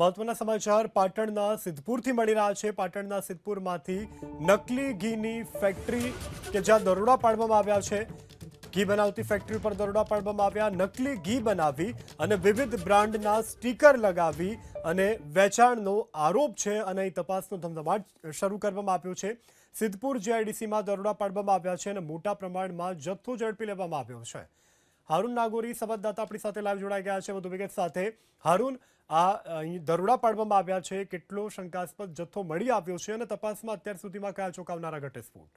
મહત્વના સમાચાર પાટણના સિદ્ધપુરથી મળી રહ્યા છે. પાટણના સિદ્ધપુરમાંથી નકલી ઘીની ફેક્ટરી કે જ્યાં દરોડા પાડવામાં આવ્યા છે. ઘી બનાવતી ફેક્ટરી પર દરોડા પાડવામાં આવ્યા, નકલી ઘી બનાવી અને વિવિધ બ્રાન્ડના સ્ટીકર લગાવી અને વેચાણનો આરોપ છે અને અહીં તપાસનો ધમધમાટ શરૂ કરવામાં આવ્યો છે. સિદ્ધપુર જીઆઈડીસીમાં દરોડા પાડવામાં આવ્યા છે અને મોટા પ્રમાણમાં જથ્થો ઝડપી લેવામાં આવ્યો છે. હારૂન નાગોરી સંવાદદાતા આપણી સાથે લાઈવ જોડાઈ ગયા છે. વધુ વિગત સાથે હારૂન આ અહીં દરોડા પાડવામાં આવ્યા છે. કેટલો શંકાસ્પદ જથ્થો મળી આવ્યો છે અને તપાસમાં અત્યાર સુધીમાં કયા ચોંકાવનારા ઘટસ્ફોટ?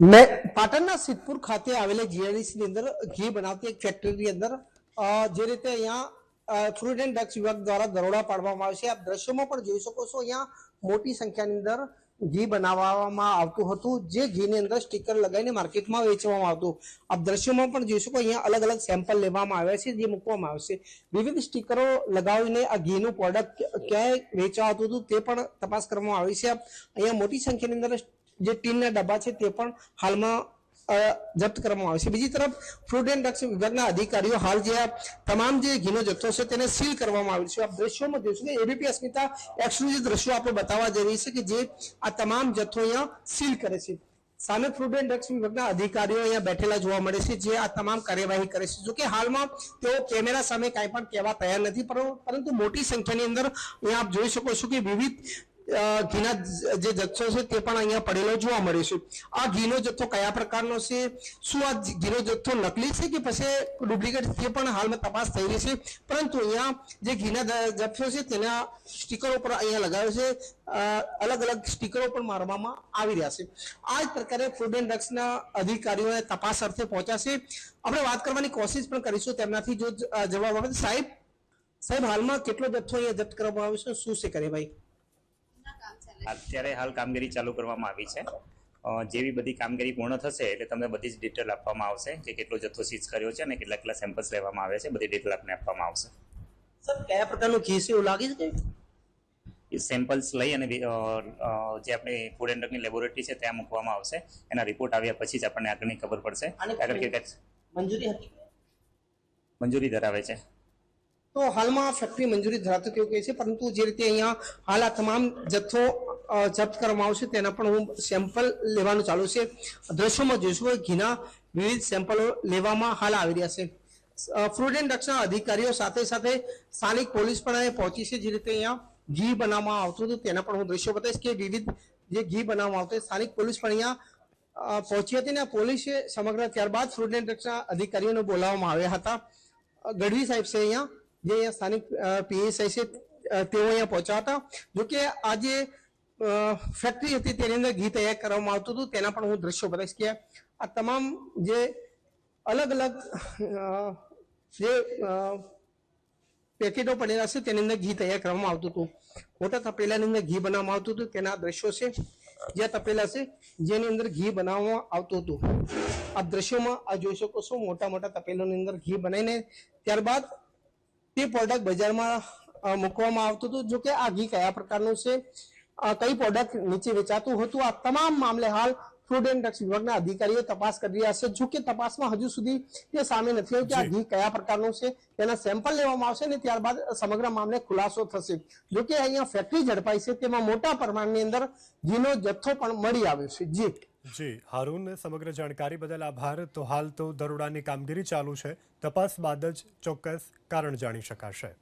મેં પાટણના સિદ્ધપુર ખાતે આવેલી જીઆઈડીસી ની અંદર ઘી બનાવતી એક ફેક્ટરીની અંદર જે રીતે અહીંયા ફ્રૂટ એન્ડ ડ્રગ્સ વિભાગ દ્વારા દરોડા પાડવામાં આવે છે. આપ દ્રશ્યોમાં પણ જોઈ શકો છો, અહીંયા મોટી સંખ્યાની અંદર ઘી બનાવવામાં આવતું હતું, જે ઘીની અંદર સ્ટીકર લગાવીને માર્કેટમાં વેચવામાં આવતું. આપ દ્રશ્યમાં પણ જોઈ શકો, અહીંયા અલગ અલગ સેમ્પલ લેવામાં આવ્યા છે, જે મૂકવામાં આવશે વિવિધ સ્ટીકરો લગાવીને આ ઘીનું પ્રોડક્ટ ક્યાંય વેચાતું હતું તે પણ તપાસ કરવામાં આવી છે. અહીંયા મોટી સંખ્યાની અંદર જે ટીનના ડબ્બા છે તે પણ હાલમાં જપ્ત કરવામાં આવે છે. બીજી તરફ ફૂડ એન્ડ ડ્રગ્સ વિભાગના અધિકારીઓ હાલ જે આ તમામ જે ઘીનો જથ્થો છે તેને સીલ કરવામાં આવ્યો છે. આ દ્રશ્યોમાં જોઈશું કે એબીપી અસ્મિતા એક્સક્લુઝિવ દ્રશ્યો આપણે બતાવવા જઈ રહી છે કે જે આ તમામ જથ્થો અહીંયા સીલ કરે છે. સામે ફૂડ એન્ડ ડ્રગ્સ વિભાગના અધિકારીઓ અહીંયા બેઠેલા જોવા મળે છે જે આ તમામ કાર્યવાહી કરે છે. જોકે હાલમાં તેઓ કેમેરા સામે કાંઈ પણ કહેવા તૈયાર નથી, પર- પરંતુ મોટી સંખ્યાની અંદર અહીંયા આપ જોઈ શકો છો કે વિવિધ ઘીના જે જથ્થો છે તે પણ અહીંયા પડેલો જોવા મળે છે. આ ઘીનો જથ્થો કયા પ્રકારનો છે? શું આ ઘીનો જથ્થો નકલી છે કે પછી ડુપ્લિકેટ તે પણ હાલમાં તપાસ થઈ રહી છે? પરંતુ અહીંયા જે ઘીના જથ્થો છે તેના સ્ટીકરો પર અહીંયા લગાવ્યો છે. અલગ અલગ સ્ટીકરો પણ મારવામાં આવી રહ્યા છે. આ જ પ્રકારે ફૂડ એન્ડ ડ્રગ્સના અધિકારીઓએ તપાસ અર્થે પહોંચ્યા છે. આપણે વાત કરવાની કોશિશ પણ કરીશું તેમનાથી જો જવાબ આવે સાહેબ સાહેબ, હાલમાં કેટલો જથ્થો અહીંયા જપ્ત કરવામાં આવ્યો છે? શું છે કરે ભાઈ? અત્યારે હાલ કામગીરી ચાલુ કરવામાં આવી છે. જેવી બધી કામગીરી પૂર્ણ થશે એટલે તમને બધી જ ડિટેલ આપવામાં આવશે કે કેટલો જથ્થો સીઝ કર્યો છે અને કેટલા કેટલા સેમ્પલ્સ લેવામાં આવે છે બધી ડિટેલ આપને આપવામાં આવશે. સર કયા પ્રકારનું ઘી લાગી છે એ સેમ્પલ્સ લઈ અને જે આપણી ફૂડ એન્ડ ડ્રગની લેબોરેટરી છે ત્યાં મૂકવામાં આવશે. એના રિપોર્ટ આવ્યા પછી જ આપણને આગળની ખબર પડશે. આગળ કે મંજૂરી હતી? મંજૂરી ધરાવે છે. તો હાલમાં ફેક્ટરી મંજૂરી ધરાવતું તેવું કહે છે, પરંતુ જે રીતે અહીંયા હાલ આ તમામ જથ્થો જપ્ત કરવામાં આવશે તેના પણ હું સેમ્પલ લેવાનું ચાલુ છે. દ્રશ્યોમાં જોઈશું કે ઘીના વિવિધ સેમ્પલો લેવામાં હાલ આવી રહ્યા છે. ફ્રૂટ એન્ડ ડ્રગ્સના અધિકારીઓ સાથે સાથે સ્થાનિક પોલીસ પણ અહીં પહોંચી છે, જે રીતે અહીંયા ઘી બનાવવામાં આવતું હતું, તેના પણ હું દ્રશ્યો બતાવીશ કે વિવિધ જે ઘી બનાવવામાં આવતું સ્થાનિક પોલીસ પણ અહીંયા પહોંચી હતી ને પોલીસે સમગ્ર ત્યારબાદ ફ્રૂટ એન્ડ ડ્રગ્સના અધિકારીઓને બોલાવવામાં આવ્યા હતા. ગઢવી સાહેબ છે અહીંયા. જે અહીંયા સ્થાનિક પીએસઆઈ છે તેઓ અહીંયા પહોંચ્યા હતા. જોકે આજે ફેક્ટરી હતી તેની અંદર ઘી તૈયાર કરવામાં આવતું હતું. તેના પણ હું દ્રશ્યો બતાવીશ કે આ તમામ જે અલગ અલગ જે પેકેટો પડેલા છે તેની અંદર ઘી તૈયાર કરવામાં આવતું હતું. મોટા તપેલાની અંદર ઘી બનાવવામાં આવતું હતું. તેના દ્રશ્યો છે, જે તપેલા છે, જેની અંદર ઘી બનાવવામાં આવતું હતું. આ દ્રશ્યોમાં આ જોઈ શકો છો. મોટા મોટા તપેલોની અંદર ઘી બનાવીને ત્યારબાદ તે પ્રોડક્ટ બજારમાં મૂકવામાં આવતું હતું જો કે આ ઘી કયા પ્રકારનું છે? કઈ પ્રોડક્ટ નીચે વેચાતું હતું? આ તમામ મામલે હાલ ફૂડ એન્ડ ડ્રગ્સ વિભાગના અધિકારીઓ તપાસ કરી રહ્યા છે. જો કે તપાસમાં હજુ સુધી તે સામે નથી આવ્યું કે આ ઘી કયા પ્રકારનું છે તેના સેમ્પલ લેવામાં આવશે ને ત્યારબાદ સમગ્ર મામલે ખુલાસો થશે. જો કે અહીંયા ફેક્ટરી ઝડપાઈ છે તેમાં મોટા પ્રમાણની અંદર ઘીનો જથ્થો પણ મળી આવ્યો છે. જી. જી, હારૂન, સમગ્ર જાણકારી બદલ આભાર. તો હાલ તો દરોડાની કામગીરી ચાલુ છે. તપાસ બાદ જ ચોક્કસ કારણ જાણી શકાશે.